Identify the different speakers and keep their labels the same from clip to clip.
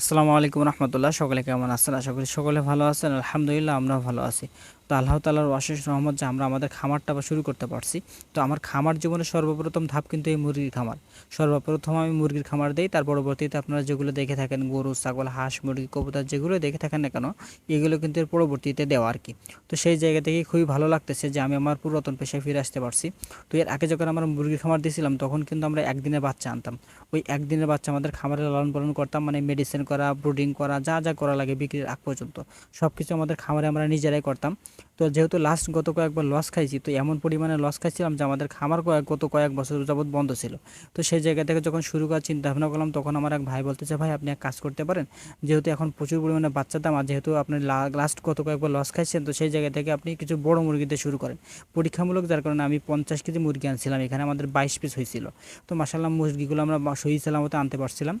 Speaker 1: আসসালামু আলাইকুম রহমতুল্লাহ। সকলে কেমন আছেন? আশা করি সকলে ভালো আছেন। আলহামদুলিল্লাহ, আমরাও ভালো আছি। তো আল্লাহ তালার অশেষ রহমত যে আমরা আমাদের খামারটা আবার শুরু করতে পারছি। তো আমার খামার জীবনে সর্বপ্রথম ধাপ কিন্তু এই মুরগির খামার। সর্বপ্রথম আমি মুরগির খামার দিই, তার পরবর্তীতে আপনারা যেগুলো দেখে থাকেন, গরু, ছাগল, হাঁস, মুরগি, কবুতর যেগুলো দেখে থাকেন না কেন, এগুলো কিন্তু এর পরবর্তীতে দেওয়া আর কি তো সেই জায়গা থেকে খুবই ভালো লাগতেছে যে আমি আমার পুরাতন পেশায় ফিরে আসতে পারছি। তো এর আগে যখন আমরা মুরগির খামার দিয়েছিলাম তখন কিন্তু আমরা একদিনের বাচ্চা আনতাম। ওই একদিনের বাচ্চা আমাদের খামারে লালন পালন করতাম মানে মেডিসিন করা ব্রুডিং করা, যা যা করা লাগে বিক্রির আগ পর্যন্ত। সব কিছু আমাদের খামারে আমরা নিজেরাই করতাম। তো যেহেতু লাস্ট গত কয়েকবার লস খাইছি, তো এমন পরিমাণে লস খাইছিলাম যে আমাদের খামার কয়েক, গত কয়েক বছর যাবৎ বন্ধ ছিল। তো সেই জায়গা থেকে যখন শুরু করার চিন্তা ভাবনা করলাম, তখন আমার এক ভাই বলতেছে, ভাই, আপনি এক কাজ করতে পারেন। যেহেতু এখন প্রচুর পরিমাণে বাচ্চা দাম আর যেহেতু আপনি লাস্ট গত কয়েকবার লস খাইছেন, তো সেই জায়গা থেকে আপনি কিছু বড় মুরগিতে শুরু করেন। পরীক্ষামূলক যার কারণে আমি পঞ্চাশ কেজি মুরগি আনছিলাম, এখানে আমাদের বাইশ পিস হয়েছিল তো মাসাল্লাহ মুরগিগুলো আমরা সহি সালামতে আনতে পারছিলাম।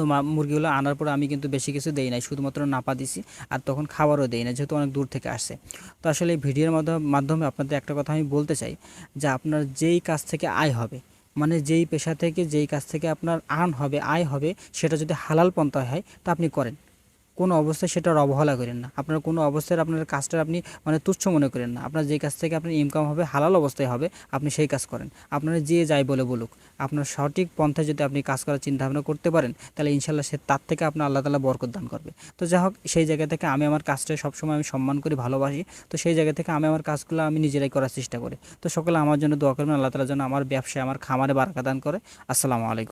Speaker 1: তো মুরগিগুলো আনার পরে আমি কিন্তু বেশি কিছু দেই নাই, শুধুমাত্র নাপা দিছি আর তখন খাবারও দেই না যেহেতু অনেক দূর থেকে আসে তো আসলে এই ভিডিওর মাধ্যমে মাধ্যমে আপনাদের একটা কথা আমি বলতে চাই, যে আপনার যেই কাজ থেকে আয় হবে মানে যেই পেশা থেকে, যেই কাজ থেকে আপনার আর্ন হবে, আয় হবে, সেটা যদি হালাল পন্থা হয়, তা আপনি করেন। কোনো অবস্থায় সেটার অবহেলা করেন না। আপনার কোনো অবস্থায় আপনার কাজটা আপনি মানে তুচ্ছ মনে করেন না। আপনার যে কাজ থেকে আপনার ইনকাম হবে, হালাল অবস্থায় হবে, আপনি সেই কাজ করেন। আপনার যে যাই বলে বলুক, আপনার সঠিক পন্থায় যদি আপনি কাজ করার চিন্তা ভাবনা করতে পারেন, তাহলে ইনশাল্লাহ সে তার থেকে আপনার আল্লাহ তালা বরকত দান করবে। তো যাই হোক, সেই জায়গা থেকে আমি আমার কাজটা সবসময় আমি সম্মান করি, ভালোবাসি। তো সেই জায়গা থেকে আমি আমার কাজগুলো আমি নিজেরাই করার চেষ্টা করি। তো সকলে আমার জন্য দোয়া করবেন, আল্লাহ তালা যেন আমার ব্যবসায়, আমার খামারে বারাকা দান করে। আসসালামু আলাইকুম।